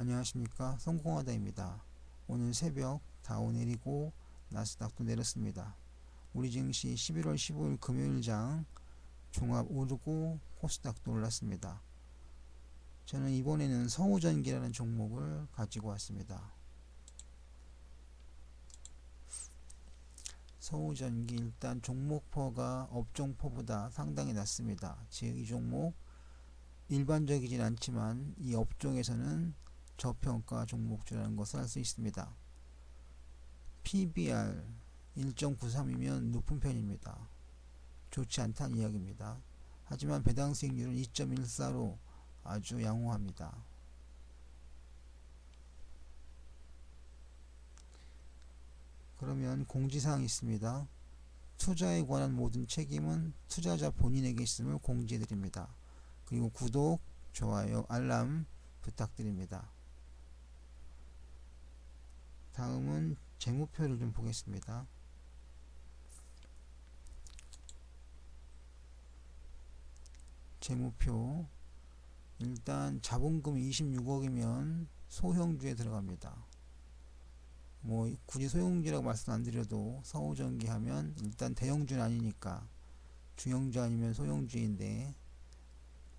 안녕하십니까 성공하다입니다. 오늘 새벽 다우 내리고 나스닥도 내렸습니다. 우리 증시 11월 15일 금요일장 종합 오르고 코스닥도 올랐습니다. 저는 이번에는 서우전기라는 종목을 가지고 왔습니다. 서우전기 일단 종목퍼가 업종퍼보다 상당히 낮습니다. 즉 이 종목 일반적이진 않지만 이 업종에서는 저평가 종목주라는 것을 알 수 있습니다. PBR 1.93이면 높은 편입니다. 좋지 않다는 이야기입니다. 하지만 배당 수익률은 2.14로 아주 양호합니다. 그러면 공지사항이 있습니다. 투자에 관한 모든 책임은 투자자 본인에게 있음을 공지해드립니다. 그리고 구독, 좋아요, 알람 부탁드립니다. 다음은 재무표를 좀 보겠습니다. 재무표 일단 자본금이 26억이면 소형주에 들어갑니다. 뭐 굳이 소형주라고 말씀 안 드려도 서우전기 하면 일단 대형주는 아니니까 중형주 아니면 소형주인데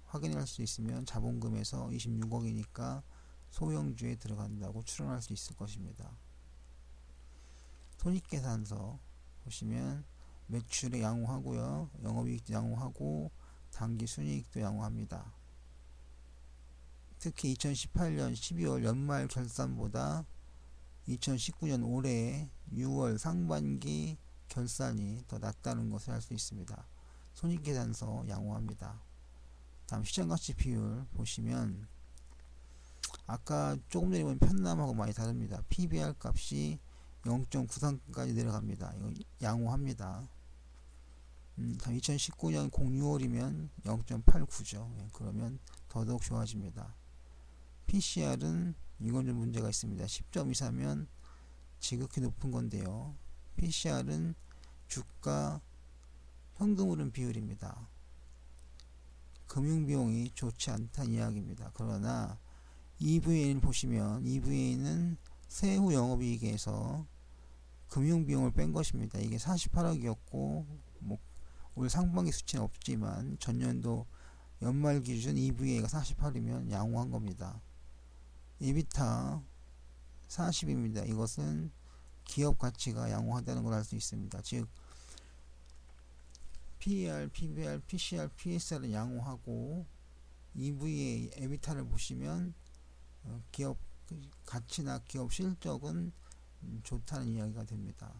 확인할 수 있으면 자본금에서 26억이니까 소형주에 들어간다고 추론할 수 있을 것입니다. 손익계산서 보시면 매출에 양호하고요. 영업이익도 양호하고 당기순이익도 양호합니다. 특히 2018년 12월 연말 결산보다 2019년 올해 6월 상반기 결산이 더 낮다는 것을 알 수 있습니다. 손익계산서 양호합니다. 다음 시장가치 비율 보시면 아까 조금 전에 본 편남하고 많이 다릅니다. PBR 값이 0.93까지 내려갑니다. 이거 양호합니다. 음, 2019년 06월이면 0.89죠. 예, 그러면 더더욱 좋아집니다. PCR은 이건 좀 문제가 있습니다. 10점 이상면 지극히 높은 건데요. PCR은 주가 현금 흐름 비율입니다. 금융비용이 좋지 않다는 이야기입니다. 그러나 EVA를 보시면 EVA는 세후 영업이익에서 금융비용을 뺀 것입니다. 이게 48억이었고 뭐 올 상반기 수치는 없지만 전년도 연말 기준 EVA가 48이면 양호한 겁니다. 이비타 40입니다. 이것은 기업 가치가 양호하다는 걸 알 수 있습니다. 즉 PER, PBR, PCR, PSR은 양호하고 EVA, 에비타를 보시면 어, 기업 가치나 기업 실적은 좋다는 이야기가 됩니다.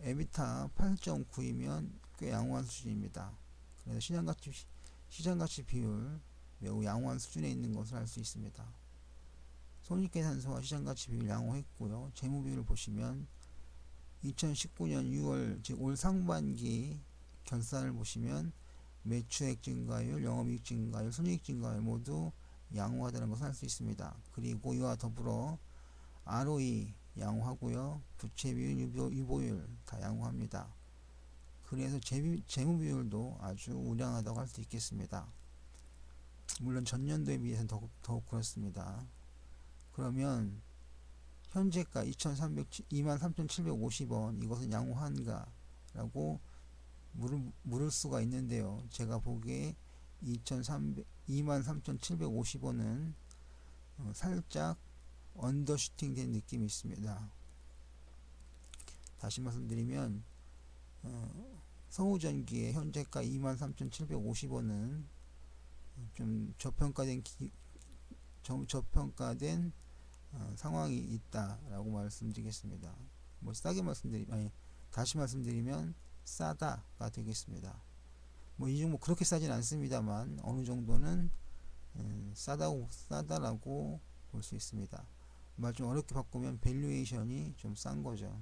에비타 8.9이면 꽤 양호한 수준입니다. 그래서 시장가치, 시장가치 비율 매우 양호한 수준에 있는 것을 알 수 있습니다. 손익계산서와 시장가치 비율 양호했고요. 재무비율을 보시면 2019년 6월 즉 올 상반기 결산을 보시면 매출액 증가율, 영업이익 증가율, 손익 증가율 모두 양호하다는 것을 알 수 있습니다. 그리고 이와 더불어 ROE 양호하고요. 부채 비율, 유보, 유보율 다 양호합니다. 그래서 재비, 재무 비율도 아주 우량하다고 할 수 있겠습니다. 물론 전년도에 비해서는 더욱, 더욱 그렇습니다. 그러면 현재가 2,300, 23,750원 이것은 양호한가? 라고 물을, 물을 수가 있는데요. 제가 보기에 2,300, 23,750원은 어, 살짝 언더슈팅 된 느낌이 있습니다. 다시 말씀드리면 어, 서우전기의 현재가 23,750원은 좀 저평가된 기, 저, 저평가된 어, 상황이 있다라고 말씀드리겠습니다. 뭐 싸게 말씀드리 아니 다시 말씀드리면 싸다가 되겠습니다. 뭐이 종목 그렇게 싸진 않습니다만 어느 정도는 음, 싸다고 싸다라고 볼 수 있습니다. 말 좀 어렵게 바꾸면 밸류에이션이 좀 싼 거죠.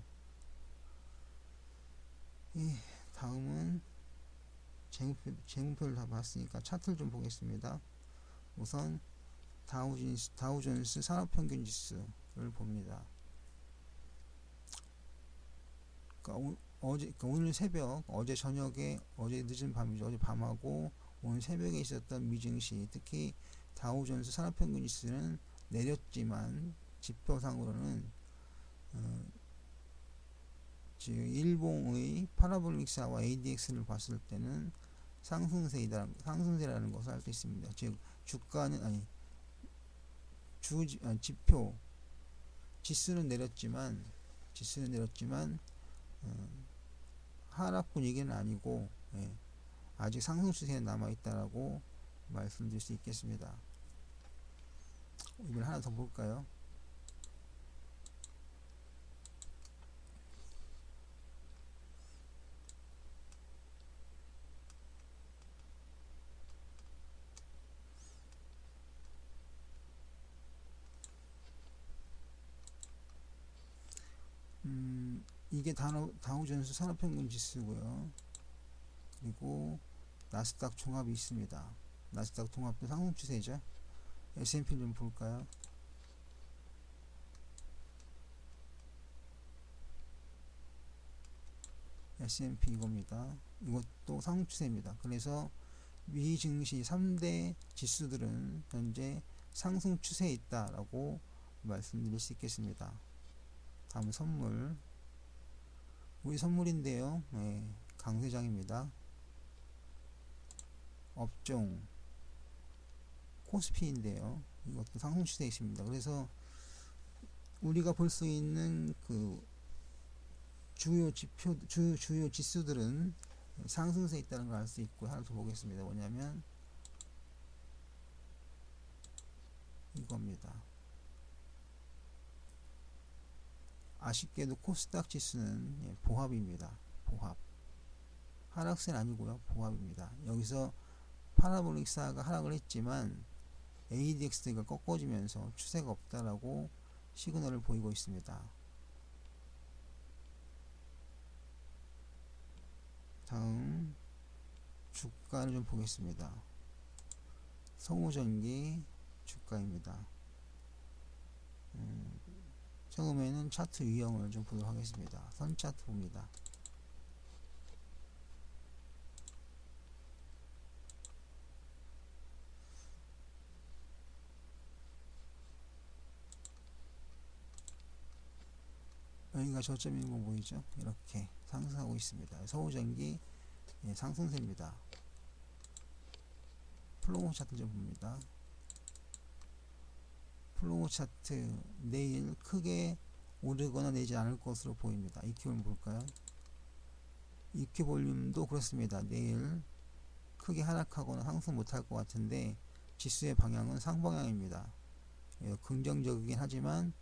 예, 다음은 재무표, 재무표를 다 봤으니까 차트를 좀 보겠습니다. 우선 다우존스, 다우존스 산업평균 지수를 봅니다. 그러니까 어제 그러니까 오늘 새벽 어제 저녁에 어제 늦은 밤이죠 어제 밤하고 오늘 새벽에 있었던 미증시 특히 다우존스 산업평균지수는 내렸지만 지표상으로는 어, 지금 일봉의 파라볼릭사와 ADX를 봤을 때는 상승세이다 상승세라는 것을 알 수 있습니다. 즉 주가는 아니 주 아, 지표 지수는 내렸지만 지수는 내렸지만 어, 하락 분위기는 아니고 예, 아직 상승 추세는 남아 있다라고 말씀드릴 수 있겠습니다. 이번 하나 더 볼까요? 이게 다우, 다우존스 산업평균 지수고요. 그리고 나스닥 종합이 있습니다. 나스닥 종합도 상승 추세죠. S&P 좀 볼까요? S&P 이겁니다. 이것도 상승 추세입니다. 그래서 미 증시 3대 지수들은 현재 상승 추세에 있다라고 말씀드릴 수 있겠습니다. 다음 선물 우리 선물인데요. 네, 강세장입니다. 업종 코스피인데요. 이것도 상승 추세에 있습니다. 그래서 우리가 볼 수 있는 그 주요 지표 주, 주요 지수들은 상승세에 있다는 걸 알 수 있고 하나 더 보겠습니다. 뭐냐면 이겁니다. 아쉽게도 코스닥 지수는 예, 보합입니다. 보합. 하락세는 아니고요. 보합입니다. 여기서 파라볼릭사가 하락을 했지만 ADX가 꺾어지면서 추세가 없다라고 시그널을 보이고 있습니다. 다음 주가를 좀 보겠습니다. 성우전기 주가입니다. 음, 처음에는 차트 유형을 좀 보도록 하겠습니다. 선 차트 봅니다. 여기가 저점인 거 보이죠? 이렇게 상승하고 있습니다. 서우전기 예, 상승세입니다. 플로우 차트 좀 봅니다. 플로우 차트 내일 크게 오르거나 내지 않을 것으로 보입니다. EQ 볼륨 볼까요? EQ 볼륨도 그렇습니다. 내일 크게 하락하거나 상승 못할 것 같은데 지수의 방향은 상방향입니다. 예, 긍정적이긴 하지만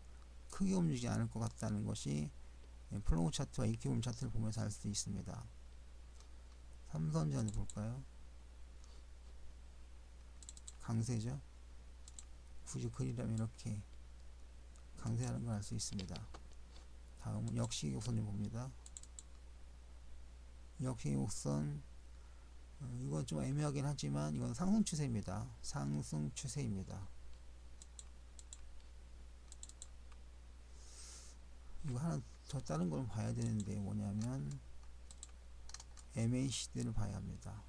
크게 움직이지 않을 것 같다는 것이 예, 플로우 차트와 EQ 볼륨 차트를 보면서 알 수 있습니다. 삼선전을 볼까요? 강세죠? 굳이 그리려면 이렇게 강세하는 걸 알 수 있습니다. 다음은 역시곡선을 봅니다. 역시곡선 어, 이건 좀 애매하긴 하지만 이건 상승 추세입니다. 상승 추세입니다. 이거 하나 더 다른 걸 봐야 되는데 뭐냐면 MACD를 봐야 합니다.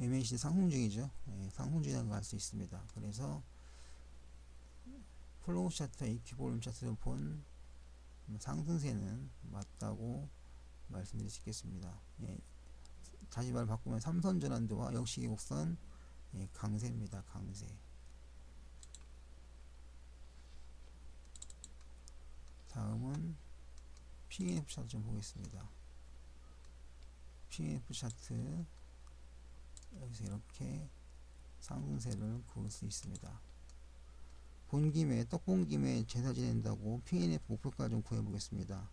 MACD 상승 중이죠. 예, 상승 중이라는 걸 알 수 있습니다. 그래서 플로우 차트, EQ 볼륨 차트를 본 상승세는 맞다고 말씀드릴 수 있겠습니다. 예, 다시 말 바꾸면 삼선 전환도와 역시기 곡선 예, 강세입니다. 강세. 다음은 PNF 차트 좀 보겠습니다. PNF 차트 여기서 이렇게 상승세를 그을 수 있습니다. 본 김에 떡 본 김에 제사 지낸다고 PNF 목표가 좀 구해 보겠습니다.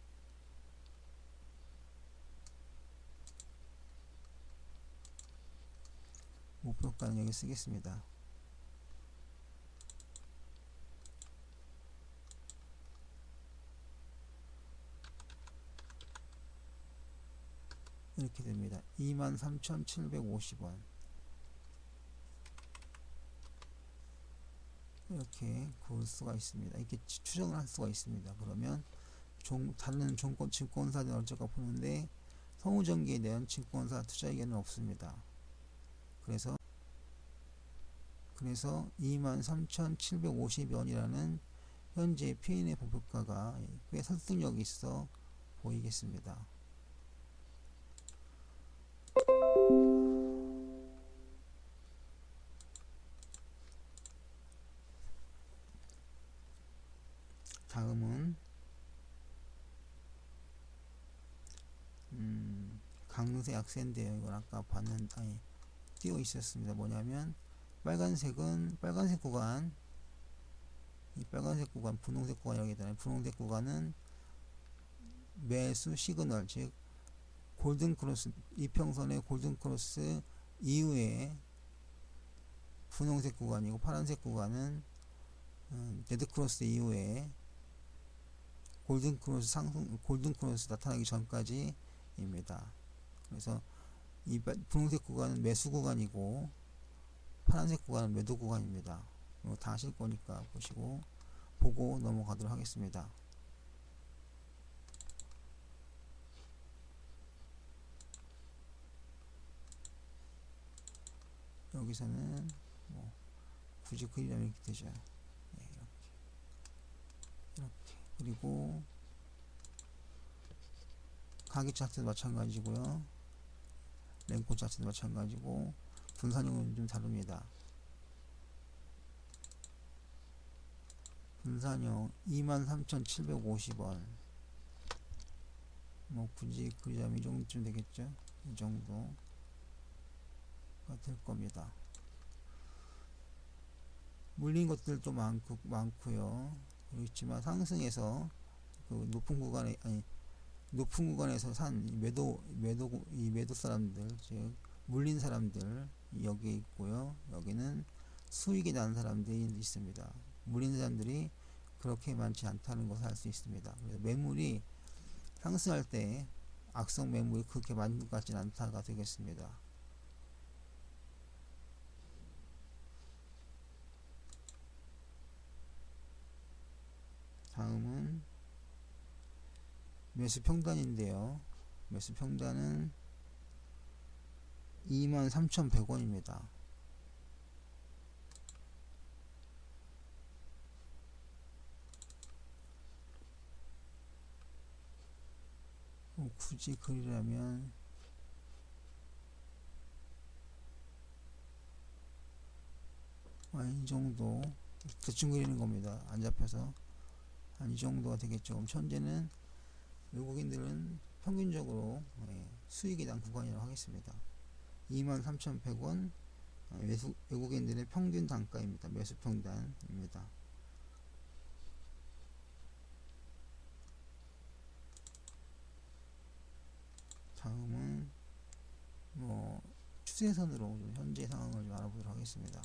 목표가는 여기 쓰겠습니다. 이렇게 됩니다. 23,750원 이렇게 구울 수가 있습니다. 이렇게 추정을 할 수가 있습니다. 그러면 종, 다른 종권 증권사들 어쩔까 보는데 성우전기에 대한 증권사 투자 의견은 없습니다. 그래서 그래서 23,750원이라는 현재 P&F 부가가 꽤 설득력이 있어 보이겠습니다. 강세 약세인데요. 이건 아까 봤는 아니 띄어 있었습니다. 뭐냐면 빨간색은 빨간색 구간 이 빨간색 구간 분홍색 구간이라고 했잖아요. 분홍색 구간은 매수 시그널 즉 골든 크로스 이평선의 골든 크로스 이후에 분홍색 구간이고 파란색 구간은 음, 레드 크로스 이후에 골든 크로스 상승 골든 크로스 나타나기 전까지입니다. 그래서 이 분홍색 구간은 매수 구간이고 파란색 구간은 매도 구간입니다. 다 하실 거니까 보시고 보고 넘어가도록 하겠습니다. 여기서는 뭐 굳이 그리려면 이렇게 되죠. 네, 이렇게 이렇게 그리고 가격 자체도 마찬가지고요. 랭코 자체도 마찬가지고 분산형은 좀 다릅니다. 분산형 23,750원. 뭐 굳이 그리자면 이 정도쯤 되겠죠? 이 정도가 될 겁니다. 물린 것들도 많고 많고요. 그렇지만 상승해서 그 높은 구간에 아니 높은 구간에서 산 매도 매도 이 매도 사람들 즉 물린 사람들 여기에 있고요 여기는 수익이 난 사람들이 있습니다 물린 사람들이 그렇게 많지 않다는 것을 알 수 있습니다. 그래서 매물이 상승할 때 악성 매물이 그렇게 많은 것 같지는 않다가 되겠습니다. 다음은 매수 평단인데요. 매수 평단은 23,100원입니다. 뭐 굳이 그리려면 아, 이 정도 대충 그리는 겁니다. 안 잡혀서 한 이 정도가 되겠죠. 그럼 현재는 외국인들은 평균적으로 예, 수익이 난 구간이라고 하겠습니다. 23,100원 어, 외수, 외국인들의 평균 단가입니다. 매수 평단입니다. 다음은 뭐 추세선으로 좀 현재 상황을 좀 알아보도록 하겠습니다.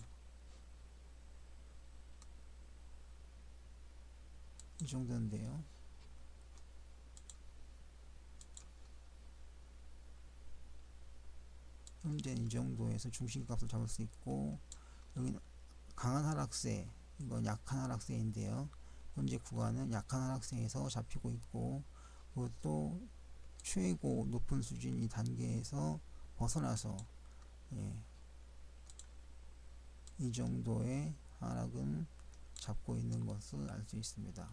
이 정도인데요. 현재 이 정도에서 중심값을 잡을 수 있고 여기는 강한 하락세 이건 약한 하락세인데요. 현재 구간은 약한 하락세에서 잡히고 있고 그것도 최고 높은 수준 이 단계에서 벗어나서 예, 이 정도의 하락은 잡고 있는 것을 알 수 있습니다.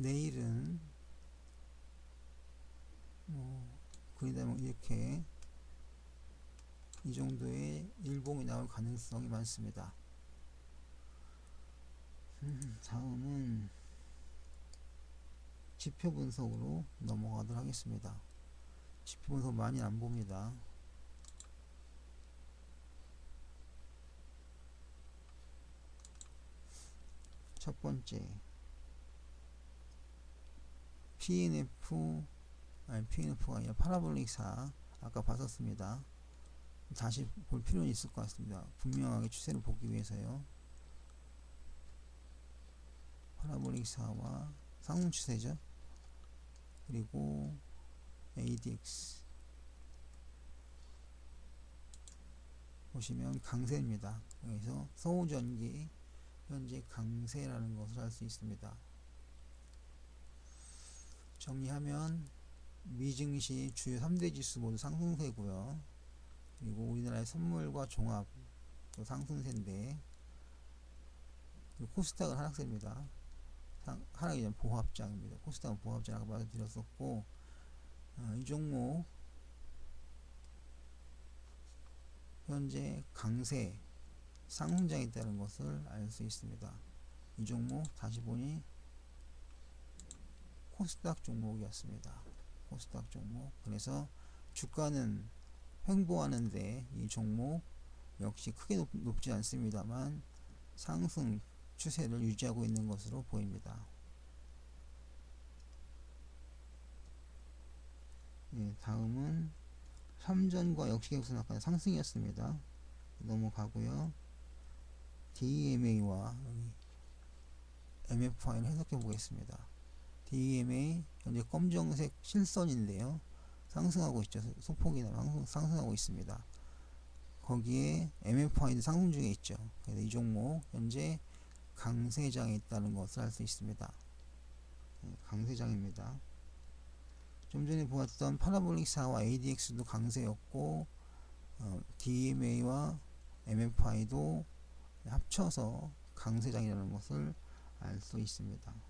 내일은 뭐 그린다면 이렇게 이 정도의 일봉이 나올 가능성이 많습니다. 음, 다음은 지표 분석으로 넘어가도록 하겠습니다. 지표 분석 많이 안 봅니다. 첫 번째 PNF 아니 PNF가 아니라 파라볼릭 4 아까 봤었습니다. 다시 볼 필요는 있을 것 같습니다. 분명하게 추세를 보기 위해서요. 파라볼릭 4와 상승 추세죠. 그리고 ADX 보시면 강세입니다. 그래서 서우전기 현재 강세라는 것을 알 수 있습니다. 정리하면 미증시 주요 3대 지수 모두 상승세고요. 그리고 우리나라의 선물과 종합 또 상승세인데 코스닥은 하락세입니다. 상, 하락이 전 보합장입니다. 코스닥은 보합장이라고 말씀드렸었고 어, 이 종목 현재 강세 상승장에 있다는 것을 알 수 있습니다. 이 종목 다시 보니 코스닥 종목이었습니다. 코스닥 종목. 그래서 주가는 횡보하는데 이 종목 역시 크게 높, 높지 않습니다만 상승 추세를 유지하고 있는 것으로 보입니다. 예, 다음은 삼전과 역시객선 아까 상승이었습니다. 넘어가고요. DMA와 MFI를 해석해 보겠습니다. DMA 현재 검정색 실선인데요. 상승하고 있죠. 소폭이나 상승, 상승하고 있습니다. 거기에 MFI도 상승 중에 있죠. 그래서 이 종목 현재 강세장에 있다는 것을 알 수 있습니다. 네, 강세장입니다. 좀 전에 보았던 파라볼릭 4와 ADX도 강세였고 어, DMA와 MFI도 합쳐서 강세장이라는 것을 알 수 있습니다.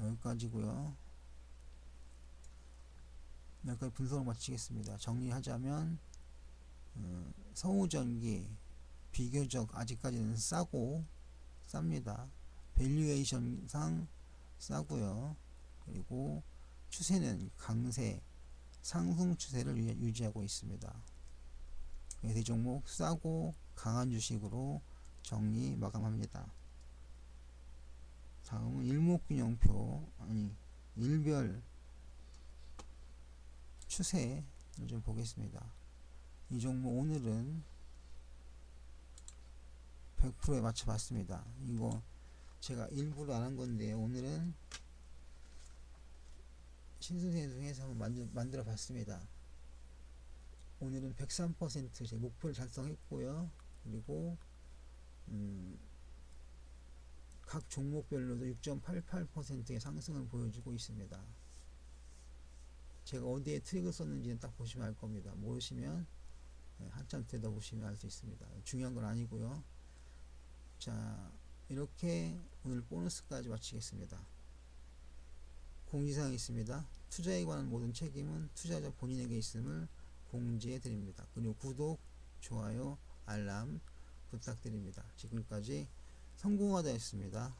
여기까지고요. 여기까지 분석을 마치겠습니다. 정리하자면 어, 서우전기 비교적 아직까지는 싸고 쌉니다. 밸류에이션상 싸고요. 그리고 추세는 강세 상승 추세를 유지하고 있습니다. 그래서 이 종목 싸고 강한 주식으로 정리 마감합니다. 다음은 일목균형표 아니 일별 추세를 좀 보겠습니다. 이 종목 오늘은 100%에 맞춰 봤습니다. 이거 제가 일부러 안 한 건데 오늘은 신선생 중에서 한번 만들, 만들어 봤습니다. 오늘은 103%제 목표를 달성했고요. 그리고 음, 각 종목별로도 6.88%의 상승을 보여주고 있습니다. 제가 어디에 트릭을 썼는지는 딱 보시면 알 겁니다. 모르시면 네, 한참 들여다보시면 알 수 있습니다. 중요한 건 아니고요. 자, 이렇게 오늘 보너스까지 마치겠습니다. 공지사항이 있습니다. 투자에 관한 모든 책임은 투자자 본인에게 있음을 공지해 드립니다. 그리고 구독, 좋아요, 알람 부탁드립니다. 지금까지 성공하다였습니다.